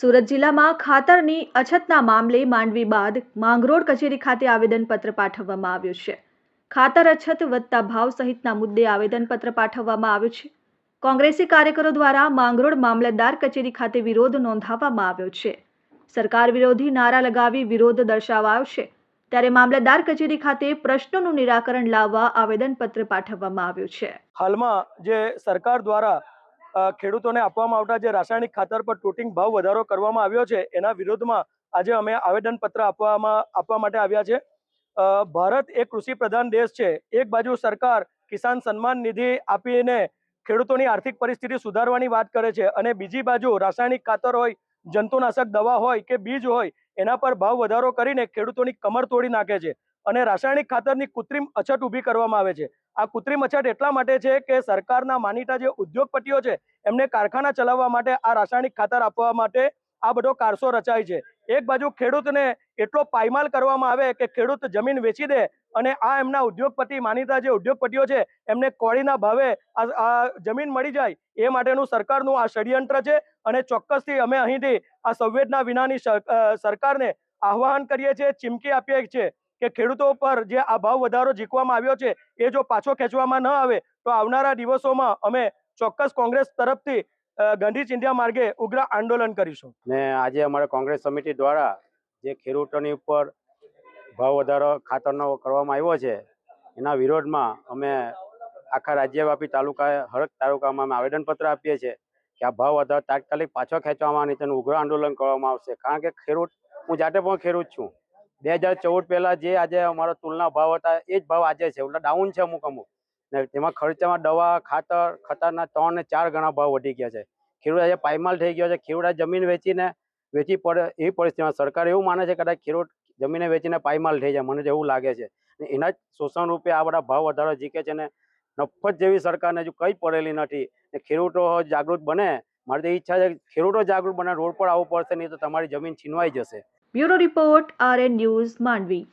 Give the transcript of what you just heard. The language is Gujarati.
સુરત જિલ્લામાં ખાતરની અછતના મામલે માંડવી બાદ માંગરોળ કચેરી ખાતે આવેદનપત્ર પાઠવવામાં આવ્યું છે. ખાતર અછત વધતા ભાવ સહિતના મુદ્દે આવેદનપત્ર પાઠવવામાં આવ્યું છે. કોંગ્રેસી કાર્યકરો દ્વારા માંગરોળ મામલતદાર કચેરી ખાતે વિરોધ નોંધાવવામાં આવ્યો છે. સરકાર વિરોધી નારા લગાવી વિરોધ દર્શાવાયો છે. ત્યારે મામલતદાર કચેરી ખાતે પ્રશ્નોનું નિરાકરણ લાવવા આવેદનપત્ર પાઠવવામાં આવ્યું છે. હાલમાં જે સરકાર દ્વારા ખેડૂતોને આપવામાં આવતા જે રાસાયણિક ખાતર પર ટોટિંગ ભાવ વધારો કરવામાં આવ્યો છે, એના વિરોધમાં આજે અમે આવેદનપત્ર આપવામાં, આપવા માટે આવ્યા છે. ભારત એક કૃષિ પ્રધાન દેશ છે. એક બાજુ સરકાર કિસાન સન્માન નિધિ આપીને ખેડૂતોની આર્થિક પરિસ્થિતિ સુધારવાની વાત કરે છે અને બીજી બાજુ રાસાયણિક ખાતર હોય, જંતુનાશક દવા હોય કે બીજ હોય, એના પર ભાવ વધારો કરીને ખેડૂતોની કમર તોડી નાખે છે અને રાસાયણિક ખાતરની કૃત્રિમ અછત ઊભી કરવામાં આવે છે. આ કૃત્રિમ અછત એટલા માટે છે કે સરકારના માનીતા જે ઉદ્યોગપતિઓ છે, એમને કારખાના ચલાવવા માટે આ રાસાયણિક ખાતર આપવા માટે આ બધો કારસો રચાય છે. એક બાજુ ખેડૂતને એટલો પાયમાલ કરવામાં આવે કે ખેડૂત જમીન વેચી દે અને આ એમના ઉદ્યોગપતિ માનીતા જે ઉદ્યોગપતિઓ છે, એમને કોળીના ભાવે આ જમીન મળી જાય, એ માટેનું સરકારનું આ ષડયંત્ર છે અને ચોક્કસથી અમે અહીંથી આ સંવેદના વિનાની સરકારને આહ્વાન કરીએ છીએ, ચીમકી આપીએ છીએ. કે ખેડૂતો પર જે આ ભાવ વધારો ઝીકવામાં આવ્યો છે, એ જો પાછો ખેંચવામાં ન આવે, તો આવનારા દિવસોમાં અમે ચોક્કસ કોંગ્રેસ તરફથી ગાંધી ચિંધ્યા માર્ગે ઉગ્ર આંદોલન કરીશું. ને આજે અમારે કોંગ્રેસ સમિતિ દ્વારા જે ખેડૂતોની ઉપર ભાવ વધારો ખાતરનો કરવામાં આવ્યો છે, એના વિરોધમાં અમે આખા રાજ્યવ્યાપી તાલુકા, હરક તાલુકામાં અમે આવેદનપત્ર આપીએ છીએ કે આ ભાવ વધારો તાત્કાલિક પાછો ખેંચવામાં અને તેનું ઉગ્ર આંદોલન કરવામાં આવશે. કારણ કે ખેડૂત, હું જાતે પણ ખેડૂત છું. બે હજાર ચૌદ પહેલા જે આજે અમારો તુલના ભાવ હતા, એ જ ભાવ આજે છે. એટલે ડાઉન છે અમુક અમુક. ને તેમાં ખર્ચામાં દવા, ખાતર ખતરના ત્રણ ને ચાર ગણા ભાવ વધી ગયા છે. ખેડૂત આજે પાયમાલ થઈ ગયો છે. ખેડૂત જમીન વેચીને, વેચી પડે એવી પરિસ્થિતિમાં સરકાર એવું માને છે કદાચ ખેડૂત જમીને વેચીને પાયમાલ થઈ જાય. મને એવું લાગે છે. એના જ શોષણ રૂપે આ બધા ભાવ વધારો જીકે છે ને નફત જેવી સરકારને હજુ કંઈ પડેલી નથી. ને ખેડૂતો જાગૃત બને. મારી તો ઈચ્છા છે ખેડૂતો જાગૃત બને. રોડ પર આવવું પડશે, નહીં તો તમારી જમીન છીનવાઈ જશે. Bureau Report, RN News, Manvi.